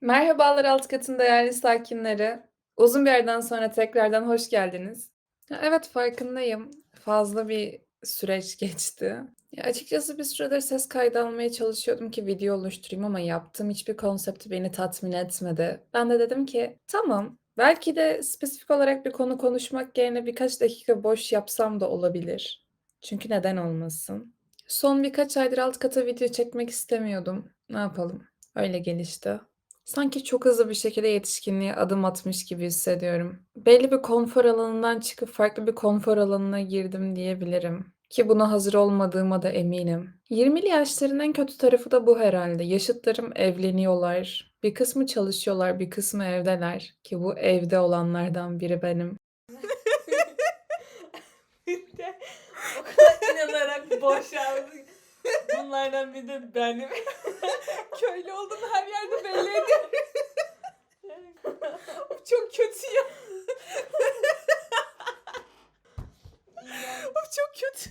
Merhabalar alt katın değerli sakinleri. Uzun bir aradan sonra tekrardan hoş geldiniz. Evet, farkındayım. Fazla bir süreç geçti. Ya, açıkçası bir süredir ses kaydı almaya çalışıyordum ki video oluşturayım ama yaptığım hiçbir konsept beni tatmin etmedi. Ben de dedim ki tamam, belki de spesifik olarak bir konu konuşmak yerine birkaç dakika boş yapsam da olabilir. Çünkü neden olmasın? Son birkaç aydır alt kata video çekmek istemiyordum. Ne yapalım? Öyle gelişti. Sanki çok hızlı bir şekilde yetişkinliğe adım atmış gibi hissediyorum. Belli bir konfor alanından çıkıp farklı bir konfor alanına girdim diyebilirim. Ki buna hazır olmadığıma da eminim. 20'li yaşların en kötü tarafı da bu herhalde. Yaşıtlarım evleniyorlar. Bir kısmı çalışıyorlar, bir kısmı evdeler. Ki bu evde olanlardan biri benim. Bir o kadar inanarak boşaldı. Bunlardan biri de benim. Köylü olduğumu her yerde belli ediyorum. çok kötü ya. of çok kötü.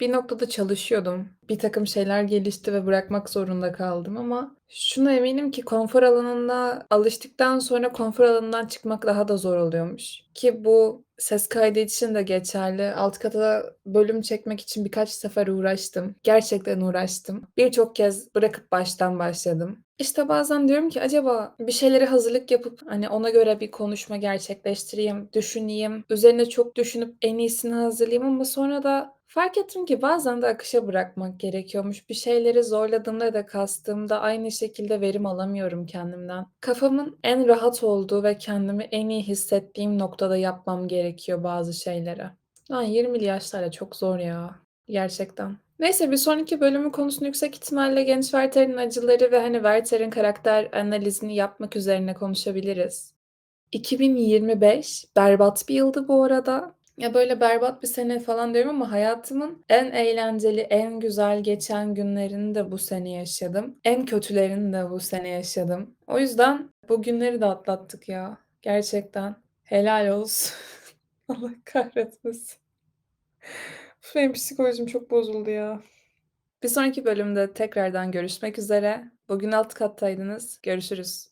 Bir noktada çalışıyordum. Bir takım şeyler gelişti ve bırakmak zorunda kaldım ama şuna eminim ki konfor alanına alıştıktan sonra konfor alanından çıkmak daha da zor oluyormuş. Ki bu ses kaydı için de geçerli. Alt kata bölüm çekmek için birkaç sefer uğraştım. Gerçekten uğraştım. Birçok kez bırakıp baştan başladım. İşte bazen diyorum ki acaba bir şeylere hazırlık yapıp hani ona göre bir konuşma gerçekleştireyim, düşüneyim, üzerine çok düşünüp en iyisini hazırlayayım ama sonra da fark ettim ki bazen de akışa bırakmak gerekiyormuş. Bir şeyleri zorladığımda ya da kastığımda aynı şekilde verim alamıyorum kendimden. Kafamın en rahat olduğu ve kendimi en iyi hissettiğim noktada yapmam gerekiyor bazı şeyleri. Lan 20'li yaşlarda çok zor ya. Gerçekten. Neyse bir sonraki bölümün konusunu yüksek ihtimalle genç Werther'in acıları ve hani Werther'in karakter analizini yapmak üzerine konuşabiliriz. 2025 berbat bir yıldı bu arada. Ya böyle berbat bir sene falan diyorum ama hayatımın en eğlenceli, en güzel geçen günlerini de bu sene yaşadım. En kötülerini de bu sene yaşadım. O yüzden bu günleri de atlattık ya. Gerçekten. Helal olsun. Allah kahretmesin. Benim psikolojim çok bozuldu ya. Bir sonraki bölümde tekrardan görüşmek üzere. Bugün alt kattaydınız. Görüşürüz.